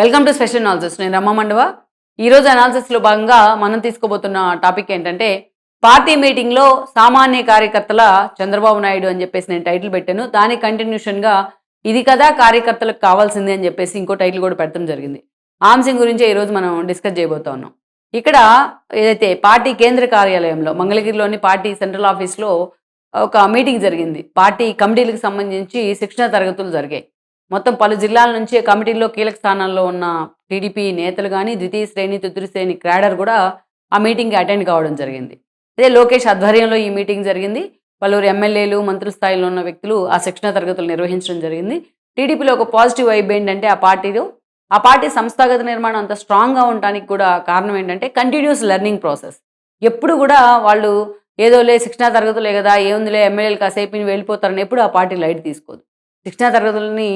Welcome to special analysis నేను రమ్మ మండవ. ఈరోజు అనాలిసిస్లో భాగంగా మనం తీసుకోబోతున్న టాపిక్ ఏంటంటే పార్టీ మీటింగ్లో సామాన్య కార్యకర్తల చంద్రబాబు నాయుడు అని చెప్పేసి నేను టైటిల్ పెట్టాను. దాని కంటిన్యూషన్గా ఇది కదా కార్యకర్తలకు కావాల్సింది అని చెప్పేసి ఇంకో టైటిల్ కూడా పెట్టడం జరిగింది. ఆమ్సింగ్ అంశం గురించే ఈరోజు మనం డిస్కస్ చేయబోతా ఉన్నాం. ఇక్కడ ఏదైతే పార్టీ కేంద్ర కార్యాలయంలో మంగళగిరిలోని పార్టీ సెంట్రల్ ఆఫీస్లో ఒక మీటింగ్ జరిగింది. పార్టీ కమిటీలకు సంబంధించి శిక్షణ తరగతులు జరిగాయి. మొత్తం పలు జిల్లాల నుంచి కమిటీల్లో కీలక స్థానాల్లో ఉన్న టీడీపీ నేతలు కానీ ద్వితీయ శ్రేణి తృతీయ శ్రేణి క్రాడర్ కూడా ఆ మీటింగ్కి అటెండ్ కావడం జరిగింది. అదే లోకేష్ ఆధ్వర్యంలో ఈ మీటింగ్ జరిగింది. పలువురు ఎమ్మెల్యేలు మంత్రి స్థాయిలో ఉన్న వ్యక్తులు ఆ శిక్షణ తరగతులు నిర్వహించడం జరిగింది. టీడీపీలో ఒక పాజిటివ్ వైబ్ ఏంటంటే ఆ పార్టీలో ఆ పార్టీ సంస్థాగత నిర్మాణం అంత స్ట్రాంగ్గా ఉండడానికి కూడా కారణం ఏంటంటే కంటిన్యూస్ లెర్నింగ్ ప్రాసెస్. ఎప్పుడు కూడా వాళ్ళు ఏదోలే శిక్షణా తరగతులే కదా ఏముందిలే ఎమ్మెల్యేలు కాసేపు వెళ్ళిపోతారని ఎప్పుడు ఆ పార్టీ లైట్ తీసుకోదు. శిక్షణా తరగతులని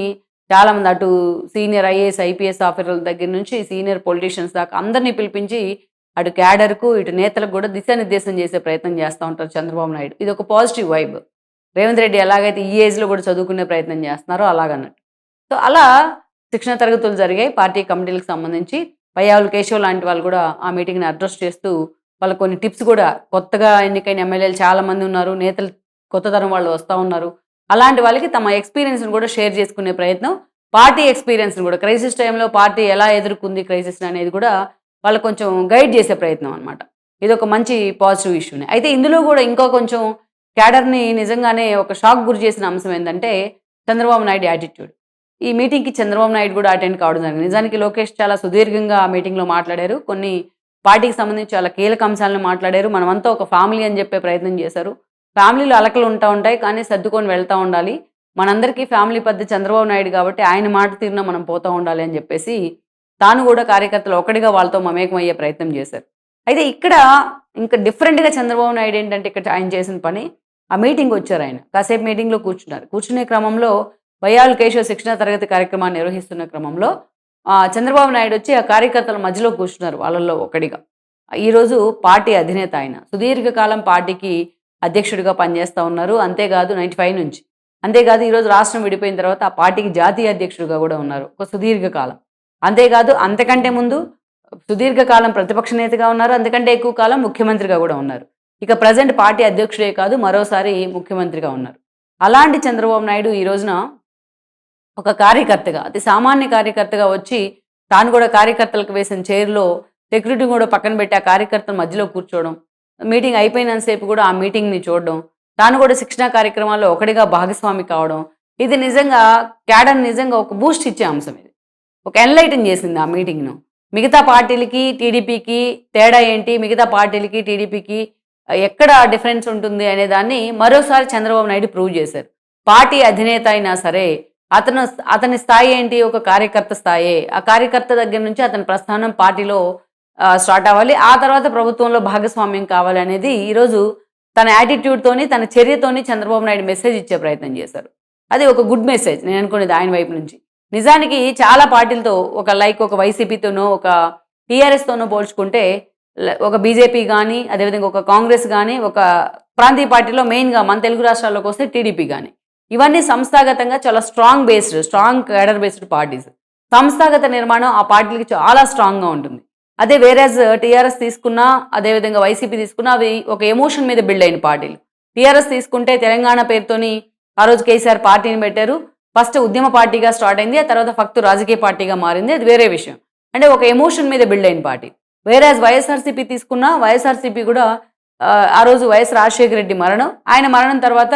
చాలామంది అటు సీనియర్ ఐఏఎస్ ఐపీఎస్ ఆఫీసర్ల దగ్గర నుంచి సీనియర్ పొలిటీషియన్స్ దాకా అందరినీ పిలిపించి అటు క్యాడర్కు ఇటు నేతలకు కూడా దిశానిర్దేశం చేసే ప్రయత్నం చేస్తూ ఉంటారు చంద్రబాబు నాయుడు. ఇది ఒక పాజిటివ్ వైబ్. రేవంత్ రెడ్డి ఎలాగైతే ఈ ఏజ్లో కూడా చదువుకునే ప్రయత్నం చేస్తున్నారో అలాగన్నట్టు. సో అలా శిక్షణ తరగతులు జరిగాయి. పార్టీ కమిటీలకు సంబంధించి పయ్యావులు కేశవ్ లాంటి వాళ్ళు కూడా ఆ మీటింగ్ని అడ్రస్ చేస్తూ వాళ్ళ కొన్ని టిప్స్ కూడా కొత్తగా ఎన్నికైన ఎమ్మెల్యేలు చాలా మంది ఉన్నారు. నేతలు కొత్త తరం వాళ్ళు వస్తూ ఉన్నారు. అలాంటి వాళ్ళకి తమ ఎక్స్పీరియన్స్ని కూడా షేర్ చేసుకునే ప్రయత్నం పార్టీ ఎక్స్పీరియన్స్ని కూడా క్రైసిస్ టైంలో పార్టీ ఎలా ఎదుర్కొంది క్రైసిస్ అనేది కూడా వాళ్ళు కొంచెం గైడ్ చేసే ప్రయత్నం అనమాట ఇది ఒక మంచి పాజిటివ్ ఇష్యూనే అయితే ఇందులో కూడా ఇంకో కొంచెం క్యాడర్ని నిజంగానే ఒక షాక్ గురి చేసిన అంశం ఏంటంటే చంద్రబాబు నాయుడు యాటిట్యూడ్ ఈ మీటింగ్కి చంద్రబాబు నాయుడు కూడా అటెండ్ కావడం జరిగింది. నిజానికి లోకేష్ చాలా సుదీర్ఘంగా ఆ మీటింగ్లో మాట్లాడారు. కొన్ని పార్టీకి సంబంధించి చాలా కీలక అంశాలను మాట్లాడారు. మనమంతా ఒక ఫ్యామిలీ అని చెప్పే ప్రయత్నం చేశారు. ఫ్యామిలీలో అలకలు ఉంటా ఉంటాయి కానీ సర్దుకొని వెళ్తూ ఉండాలి. మనందరికీ ఫ్యామిలీ పెద్ద చంద్రబాబు నాయుడు కాబట్టి ఆయన మాట తీరున మనం పోతూ ఉండాలి అని చెప్పేసి తాను కూడా కార్యకర్తలు ఒకటిగా వాళ్ళతో మమేకం అయ్యే ప్రయత్నం చేశారు. అయితే ఇక్కడ ఇంకా డిఫరెంట్గా చంద్రబాబు నాయుడు ఏంటంటే ఇక్కడ ఆయన చేసిన పని ఆ మీటింగ్ వచ్చారు ఆయన. కాసేపు మీటింగ్లో కూర్చున్నారు. కూర్చునే క్రమంలో వయాల్ కేశవ్ శిక్షణ తరగతి కార్యక్రమాన్ని నిర్వహిస్తున్న క్రమంలో చంద్రబాబు నాయుడు వచ్చి ఆ కార్యకర్తల మధ్యలో కూర్చున్నారు వాళ్ళల్లో ఒకటిగా ఈరోజు పార్టీ అధినేత ఆయన. సుదీర్ఘకాలం పార్టీకి అధ్యక్షుడిగా పనిచేస్తూ ఉన్నారు. అంతేకాదు నైంటీ ఫైవ్ నుంచి. అంతేకాదు ఈరోజు రాష్ట్రం విడిపోయిన తర్వాత ఆ పార్టీకి జాతీయ అధ్యక్షుడిగా కూడా ఉన్నారు. ఒక సుదీర్ఘకాలం. అంతేకాదు అంతకంటే ముందు సుదీర్ఘకాలం ప్రతిపక్ష నేతగా ఉన్నారు. అంతకంటే ఎక్కువ కాలం ముఖ్యమంత్రిగా కూడా ఉన్నారు. ఇక ప్రజెంట్ పార్టీ అధ్యక్షుడే కాదు మరోసారి ముఖ్యమంత్రిగా ఉన్నారు. అలాంటి చంద్రబాబు నాయుడు ఈ రోజున ఒక కార్యకర్తగా అతి సామాన్య కార్యకర్తగా వచ్చి తాను కూడా కార్యకర్తలకు వేసిన చైర్లో సెక్యూరిటీ కూడా పక్కన పెట్టి ఆ కార్యకర్తల మధ్యలో కూర్చోవడం మీటింగ్ అయిపోయినంతసేపు కూడా ఆ మీటింగ్ని చూడడం తాను కూడా శిక్షణా కార్యక్రమాల్లో ఒకటిగా భాగస్వామి కావడం ఇది నిజంగా క్యాడర్ నిజంగా ఒక బూస్ట్ ఇచ్చే అంశం ఇది. ఒక ఎన్లైటన్ చేసింది ఆ మీటింగ్ను మిగతా పార్టీలకి టీడీపీకి తేడా ఏంటి? మిగతా పార్టీలకి టీడీపీకి ఎక్కడ డిఫరెన్స్ ఉంటుంది అనే దాన్ని మరోసారి చంద్రబాబు నాయుడు ప్రూవ్ చేశారు. పార్టీ అధినేత అయినా సరే అతను అతని స్థాయి ఏంటి? ఒక కార్యకర్త స్థాయే. ఆ కార్యకర్త దగ్గర నుంచి అతని ప్రస్థానం పార్టీలో స్టార్ట్ అవ్వాలి. ఆ తర్వాత ప్రభుత్వంలో భాగస్వామ్యం కావాలి అనేది ఈరోజు తన యాటిట్యూడ్తోని తన చర్యతోని చంద్రబాబు నాయుడు మెసేజ్ ఇచ్చే ప్రయత్నం చేశారు. అది ఒక గుడ్ మెసేజ్ నేను అనుకునేది ఆయన వైపు నుంచి. నిజానికి చాలా పార్టీలతో ఒక లైక్ ఒక వైసీపీతోనో ఒక టీఆర్ఎస్తోనో పోల్చుకుంటే ఒక బీజేపీ కానీ అదేవిధంగా ఒక కాంగ్రెస్ కానీ ఒక ప్రాంతీయ పార్టీలో మెయిన్గా మన తెలుగు రాష్ట్రాల్లోకి వస్తే టీడీపీ కానీ ఇవన్నీ సంస్థాగతంగా చాలా strong based strong cadre based parties సంస్థాగత నిర్మాణం ఆ పార్టీలకి చాలా స్ట్రాంగ్గా ఉంటుంది. అదే వేరేజ్ టీఆర్ఎస్ uh, తీసుకున్నా అదేవిధంగా వైసీపీ తీసుకున్నా అవి ఒక ఎమోషన్ మీద బిల్డ్ అయిన పార్టీలు. టీఆర్ఎస్ తీసుకుంటే తెలంగాణ పేరుతోని ఆ రోజు కేసీఆర్ పార్టీని పెట్టారు. ఫస్ట్ ఉద్యమ పార్టీగా స్టార్ట్ అయింది ఆ తర్వాత ఫక్తు రాజకీయ పార్టీగా మారింది అది వేరే విషయం. అంటే ఒక ఎమోషన్ మీద బిల్డ్ అయిన పార్టీ. వేరే వైఎస్ఆర్సీపీ తీసుకున్నా వైఎస్ఆర్సీపీ కూడా ఆ, రోజు వైఎస్ రాజశేఖర రెడ్డి మరణం. ఆయన మరణం తర్వాత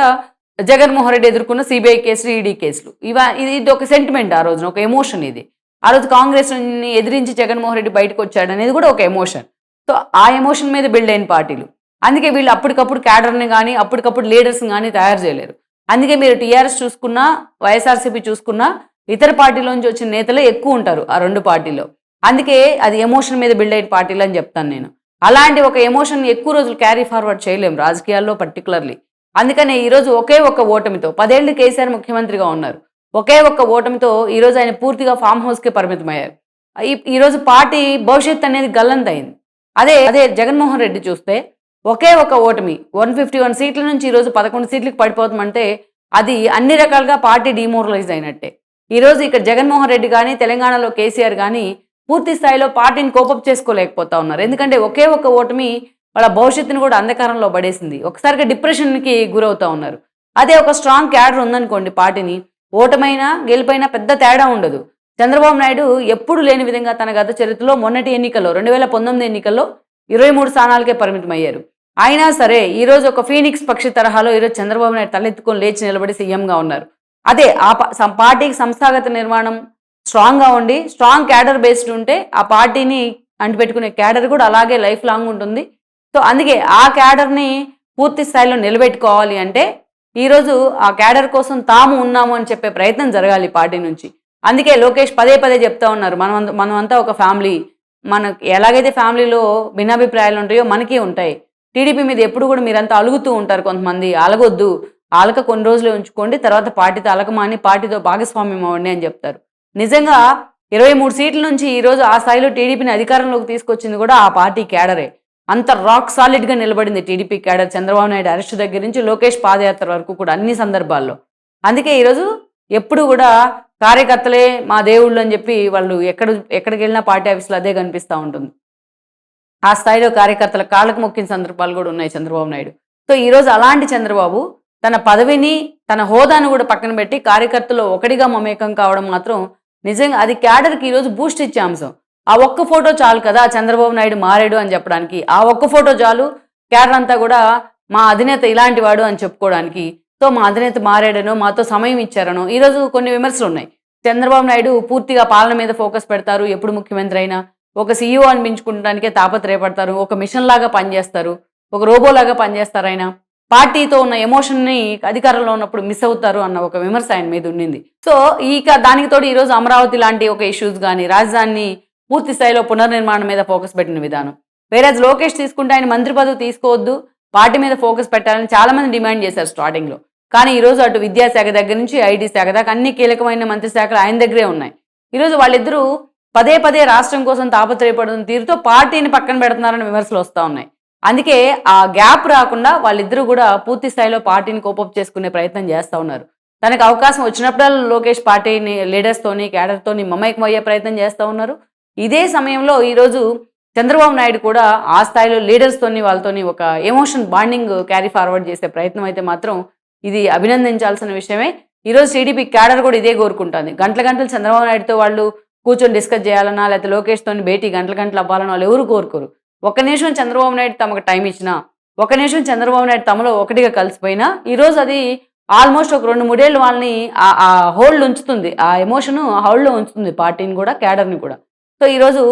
జగన్మోహన్ రెడ్డి ఎదుర్కొన్న సిబిఐ కేసులు ఈడీ కేసులు. ఇవా ఇది ఇది ఒక సెంటిమెంట్ ఆ రోజున ఒక ఎమోషన్ ఇది. ఆ రోజు కాంగ్రెస్ని ఎదిరించి జగన్మోహన్ రెడ్డి బయటకు వచ్చాడు అనేది కూడా ఒక ఎమోషన్. సో ఆ ఎమోషన్ మీద బిల్డ్ అయిన పార్టీలు. అందుకే వీళ్ళు అప్పటికప్పుడు క్యాడర్ని కానీ అప్పటికప్పుడు లీడర్స్ని కానీ తయారు చేయలేరు. అందుకే మీరు టీఆర్ఎస్ చూసుకున్నా వైఎస్ఆర్సీపీ చూసుకున్నా ఇతర పార్టీలోంచి వచ్చిన నేతలే ఎక్కువ ఉంటారు ఆ రెండు పార్టీలో అందుకే అది ఎమోషన్ మీద బిల్డ్ అయిన పార్టీలు అని చెప్తాను నేను. అలాంటి ఒక ఎమోషన్ ఎక్కువ రోజులు క్యారీ ఫార్వర్డ్ చేయలేము రాజకీయాల్లో పర్టికులర్లీ అందుకనే ఈరోజు ఒకే ఒక్క ఓటమితో పదేళ్ళు కేసీఆర్ ముఖ్యమంత్రిగా ఉన్నారు. ఒకే ఒక్క ఓటమితో ఈరోజు ఆయన పూర్తిగా ఫామ్ హౌస్కే పరిమితమయ్యారు. ఈరోజు పార్టీ భవిష్యత్ అనేది గల్లంతైంది అదే అదే జగన్మోహన్ రెడ్డి చూస్తే ఒకే ఒక ఓటమి వన్ ఫిఫ్టీ వన్ సీట్ల నుంచి ఈరోజు పదకొండు సీట్లకు పడిపోతామంటే అది అన్ని రకాలుగా పార్టీ డిమోరలైజ్ అయినట్టే. ఈరోజు ఇక్కడ జగన్మోహన్ రెడ్డి కానీ తెలంగాణలో కేసీఆర్ కానీ పూర్తి స్థాయిలో పార్టీని కోపప్ చేసుకోలేకపోతా ఉన్నారు. ఎందుకంటే ఒకే ఒక ఓటమి వాళ్ళ భవిష్యత్తును కూడా అంధకారంలో పడేసింది. ఒకసారిగా డిప్రెషన్కి గురవుతా ఉన్నారు. అదే ఒక స్ట్రాంగ్ క్యాడర్ ఉందనుకోండి పార్టీని ఓటమైనా గెలుపైనా పెద్ద తేడా ఉండదు. చంద్రబాబు నాయుడు ఎప్పుడు లేని విధంగా తన గత చరిత్రలో మొన్నటి ఎన్నికల్లో రెండు వేల పంతొమ్మిది ఎన్నికల్లో ఇరవై మూడు స్థానాలకే పరిమితం అయ్యారు అయినా సరే ఈరోజు ఒక ఫీనిక్స్ పక్షి తరహాలో ఈరోజు చంద్రబాబు నాయుడు తలెత్తుకొని లేచి నిలబడి సీఎంగా ఉన్నారు. అదే ఆ పార్టీకి సంస్థాగత నిర్మాణం స్ట్రాంగ్గా ఉండి స్ట్రాంగ్ క్యాడర్ బేస్డ్ ఉంటే ఆ పార్టీని అంటిపెట్టుకునే క్యాడర్ కూడా అలాగే లైఫ్ లాంగ్ ఉంటుంది. సో అందుకే ఆ క్యాడర్ని పూర్తి స్థాయిలో నిలబెట్టుకోవాలి అంటే ఈరోజు ఆ క్యాడర్ కోసం తాము ఉన్నాము అని చెప్పే ప్రయత్నం జరగాలి పార్టీ నుంచి. అందుకే లోకేష్ పదే పదే చెప్తా ఉన్నారు మనం మనమంతా ఒక ఫ్యామిలీ. మన ఎలాగైతే ఫ్యామిలీలో భిన్నాభిప్రాయాలు ఉంటాయో మనకి ఉంటాయి. టీడీపీ మీద ఎప్పుడు కూడా మీరంతా అలుగుతూ ఉంటారు కొంతమంది. అలగొద్దు. అలక కొన్ని రోజులు ఉంచుకోండి తర్వాత పార్టీతో అలకమాని పార్టీతో భాగస్వామ్యం అవ్వండి అని చెప్తారు. నిజంగా ఇరవై మూడు సీట్ల నుంచి ఈరోజు ఆ స్థాయిలో టీడీపీని అధికారంలోకి తీసుకొచ్చింది కూడా ఆ పార్టీ క్యాడరే. అంత రాక్ సాలిడ్గా నిలబడింది TDP cadre Chandrababu Naidu arrest దగ్గర నుంచి లోకేష్ పాదయాత్ర వరకు కూడా అన్ని సందర్భాల్లో. అందుకే ఈరోజు ఎప్పుడు కూడా కార్యకర్తలే మా దేవుళ్ళు అని చెప్పి వాళ్ళు ఎక్కడ ఎక్కడికి వెళ్ళినా పార్టీ ఆఫీసులో అదే కనిపిస్తూ ఉంటుంది. ఆ స్థాయిలో కార్యకర్తల కాళ్ళకు మొక్కిన సందర్భాలు కూడా ఉన్నాయి చంద్రబాబు నాయుడు. సో ఈరోజు అలాంటి చంద్రబాబు తన పదవిని తన హోదాను కూడా పక్కన పెట్టి కార్యకర్తలు ఒకటిగా మమేకం కావడం మాత్రం నిజంగా అది క్యాడర్కి ఈరోజు బూస్ట్ ఇచ్చే అంశం. ఆ ఒక్క ఫోటో చాలు కదా చంద్రబాబు నాయుడు మారాడు అని చెప్పడానికి. ఆ ఒక్క ఫోటో చాలు. కేరళ అంతా కూడా మా అధినేత ఇలాంటి వాడు అని చెప్పుకోవడానికి. సో మా అధినేత మారాడనో మాతో సమయం ఇచ్చారనో ఈరోజు కొన్ని విమర్శలు ఉన్నాయి. చంద్రబాబు నాయుడు పూర్తిగా పాలన మీద ఫోకస్ పెడతారు. ఎప్పుడు ముఖ్యమంత్రి అయినా ఒక సీఈఓ అనిపించుకుంటానికే తాపత్రయపడతారు. ఒక మిషన్ లాగా పనిచేస్తారు. ఒక రోబో లాగా పనిచేస్తారు ఆయన పార్టీతో ఉన్న ఎమోషన్ని అధికారంలో ఉన్నప్పుడు మిస్ అవుతారు అన్న ఒక విమర్శ ఆయన మీద ఉండింది. సో ఇక దానికి తోడు ఈరోజు అమరావతి లాంటి ఒక ఇష్యూస్ కానీ రాజధాని పూర్తి స్థాయిలో పునర్నిర్మాణం మీద ఫోకస్ పెట్టిన విధానం. వేరే లోకేష్ తీసుకుంటే ఆయన మంత్రి పదవి తీసుకోవద్దు పార్టీ మీద ఫోకస్ పెట్టాలని చాలామంది డిమాండ్ చేశారు స్టార్టింగ్లో. కానీ ఈరోజు అటు విద్యాశాఖ దగ్గర నుంచి ఐటీ శాఖ దాకా అన్ని కీలకమైన మంత్రి శాఖలు ఆయన దగ్గరే ఉన్నాయి. ఈరోజు వాళ్ళిద్దరూ పదే పదే రాష్ట్రం కోసం తాపత్రయపడుతున్న తీరుతో పార్టీని పక్కన పెడుతున్నారని విమర్శలు వస్తూ ఉన్నాయి. అందుకే ఆ గ్యాప్ రాకుండా వాళ్ళిద్దరూ కూడా పూర్తి స్థాయిలో పార్టీని కోపప్ చేసుకునే ప్రయత్నం చేస్తూ ఉన్నారు. తనకు అవకాశం వచ్చినప్పుడల్లా లోకేష్ పార్టీని లీడర్స్తోని క్యాడర్తోని మమైకం అయ్యే ప్రయత్నం చేస్తూ ఉన్నారు. ఇదే సమయంలో ఈరోజు చంద్రబాబు నాయుడు కూడా ఆ స్థాయిలో లీడర్స్తోని వాళ్ళతోని ఒక ఎమోషన్ బాండింగ్ క్యారీ ఫార్వర్డ్ చేసే ప్రయత్నం అయితే మాత్రం ఇది అభినందించాల్సిన విషయమే. ఈరోజు టీడీపీ క్యాడర్ కూడా ఇదే కోరుకుంటుంది. గంటల గంటలు చంద్రబాబు నాయుడుతో వాళ్ళు కూర్చొని డిస్కస్ చేయాలన్నా లేకపోతే లోకేష్తో భేటీ గంటల గంటలు అవ్వాలన్నా వాళ్ళు ఎవరు కోరుకోరు. ఒక నిమిషం చంద్రబాబు నాయుడు తమకు టైం ఇచ్చినా ఒక నిమిషం చంద్రబాబు నాయుడు తమలో ఒకటిగా కలిసిపోయినా ఈరోజు అది ఆల్మోస్ట్ ఒక రెండు మూడేళ్ళు వాళ్ళని ఆ- హోల్డ్ ఉంచుతుంది. ఆ ఎమోషన్ హోల్డ్లో ఉంచుతుంది పార్టీని కూడా క్యాడర్ని కూడా. సో ఈరోజు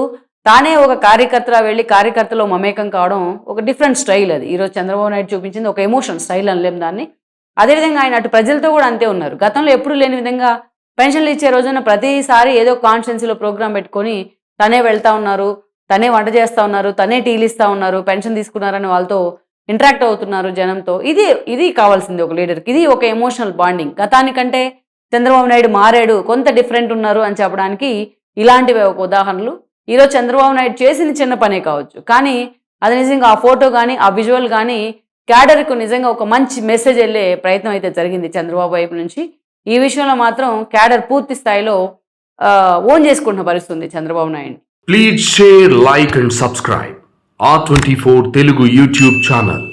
తానే ఒక కార్యకర్త వెళ్ళి కార్యకర్తలో మమేకం కావడం ఒక డిఫరెంట్ స్టైల్ అది. ఈరోజు చంద్రబాబు నాయుడు చూపించింది ఒక ఎమోషన్ స్టైల్ అనలేం దాన్ని. అదేవిధంగా ఆయన అటు ప్రజలతో కూడా అంతే ఉన్నారు. గతంలో ఎప్పుడు లేని విధంగా పెన్షన్లు ఇచ్చే రోజున ప్రతిసారి ఏదో కాన్స్టెన్సీలో ప్రోగ్రామ్ పెట్టుకొని తనే వెళ్తా ఉన్నారు తనే వంట చేస్తా ఉన్నారు తనే టీలు ఇస్తూ ఉన్నారు పెన్షన్ తీసుకున్నారని వాళ్ళతో ఇంటరాక్ట్ అవుతున్నారు జనంతో. ఇది ఇది కావాల్సింది ఒక లీడర్కి ఇది ఒక ఎమోషనల్ బాండింగ్ గతానికంటే చంద్రబాబు నాయుడు మారాడు కొంత డిఫరెంట్ ఉన్నారు అని చెప్పడానికి ఇలాంటివి ఒక ఉదాహరణలు. ఈరోజు చంద్రబాబు నాయుడు చేసిన చిన్న పనే కావచ్చు. కానీ అది నిజంగా ఆ ఫోటో కానీ ఆ విజువల్ కానీ క్యాడర్కు నిజంగా ఒక మంచి మెసేజ్ వెళ్ళే ప్రయత్నం అయితే జరిగింది చంద్రబాబు వైపు నుంచి. ఈ విషయంలో మాత్రం క్యాడర్ పూర్తి స్థాయిలో ఓన్ చేసుకుంటున్న పరిస్థితుంది Chandrababu Naidu. Please share like and subscribe. ఆ twenty four Telugu YouTube channel.